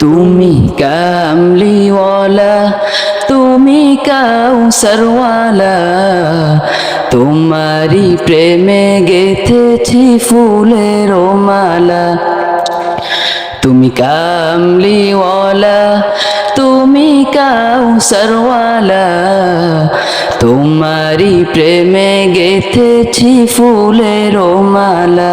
তুমি কামলিওয়ালা তুমি কাউ কাউসারওয়ালা তোমারি প্রেমে গেথেছি ফুলের মালা। তুমি কামলিওয়ালা তুমি কাউ কাউসারওয়ালা তোমারি প্রেমে গেথেছি ফুলের মালা।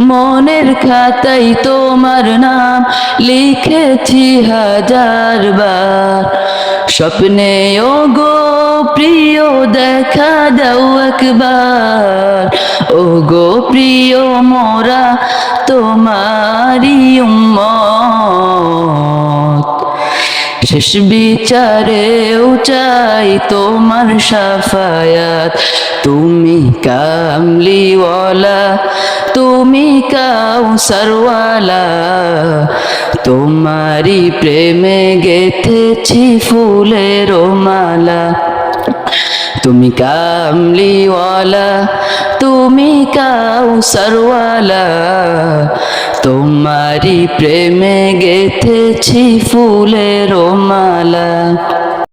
মনের খাতায় তোমার নাম লিখেছি হাজার বার। স্বপ্নে গো প্রিয়, দেখা দাও একবার। ও গো প্রিয়, মোরা তোমারি উম্মত। শেষ বিচারেও চাই তোমার সাফায়াত। তুমি কামলিওয়ালা তুমি কাউসারওয়ালা তোমারি প্রেমে গেথেছি ফুলের মালা। তুমি কামলিওয়ালা, তুমি কাউসারওয়ালা তোমারি প্রেমে গেথেছি ফুলের মালা।